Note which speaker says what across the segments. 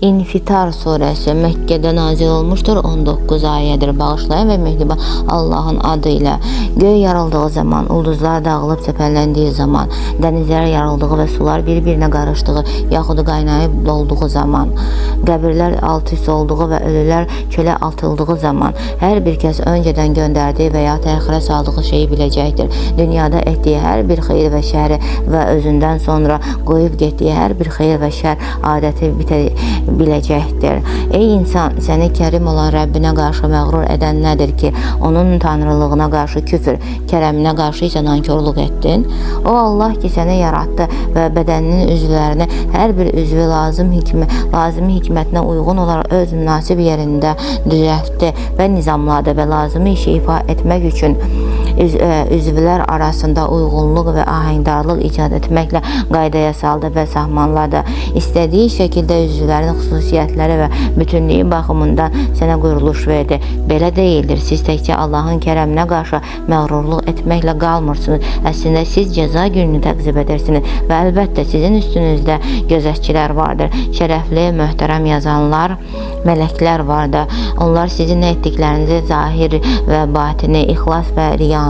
Speaker 1: İnfitar suresi Mekke'de nazil olmuştur. 19 ayədir. Bağışlayan ve mehriban Allah'ın adıyla. Göy yarıldığı zaman, ulduzlar dağılıb səpələndiyi zaman, dənizlər yarıldığı ve sular bir-birinə qarışdığı, yaxud qaynayıb dolduğu zaman, qəbirlər alt üst olduğu ve ölülər çölə atıldığı zaman, hər bir kəs önceden gönderdiği veya təxirə saldığı şeyi biləcəkdir. Dünyada etdiyi hər bir xeyir və şəri və özündən sonra qoyub getdiyi hər bir xeyir və şər adəti bitə biləcəkdir. Ey insan, səni kərim olan Rəbbinə qarşı məğrur edən nədir ki, onun tanrılığına qarşı küfür, kərəminə qarşı isə nankorluq etdin? O Allah ki, səni yaratdı və bədəninin üzvlərini hər bir üzvü lazım hikmə, lazımi hikmətinə uyğun olaraq öz münasib yerində düzəltdi və nizamladı və lazımi işi ifa etmək üçün üz, ə, üzvlər arasında uyğunluq və ahəngdarlıq icad etməklə qaydaya saldı və sahmanladı. İstədiyi şəkildə üzvlərin xüsusiyyətləri və bütünlüyü baxımından sənə quruluş verdi. Belə deyildir. Siz təkcə Allahın kərəminə qarşı məğrurluq etməklə qalmırsınız. Əslində siz cəza gününü təqzib edirsiniz və əlbəttə sizin üstünüzdə gözətçilər vardır. Şərəfli, möhtərəm yazanlar, mələklər vardır. Onlar sizin etdiklərinizi zahir və batini, ixlas və riyanı,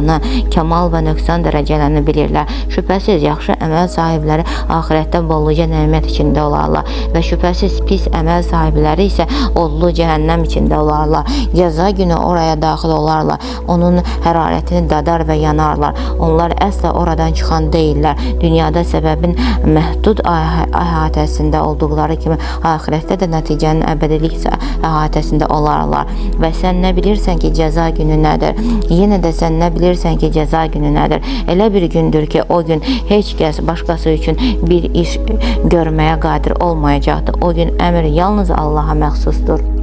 Speaker 1: kamal və nöqsan dərəcələrini bilirlər. Şübhəsiz yaxşı əməl sahibləri axirətdə bolluca nemət içində olarlar və şübhəsiz pis əməl sahibləri isə odlu cəhənnəm içində olarlar. Cəza günü oraya daxil olarlar. Onun hərarətini dadar və yanarlar. Onlar əsla oradan çıxan deyillər. Dünyada səbəbin məhdud əh- əhatəsində olduqları kimi axirətdə də nəticənin əbədilik əhatəsində olarlar. Və sən nə bilirsən ki, cəza günü nədir? Yenə də sən nə bilirsən ki, cəza günü nədir? Elə bir gündür ki, o gün heç kəs başqası üçün bir iş görməyə qadir olmayacaqdır. O gün əmr yalnız Allaha məxsusdur.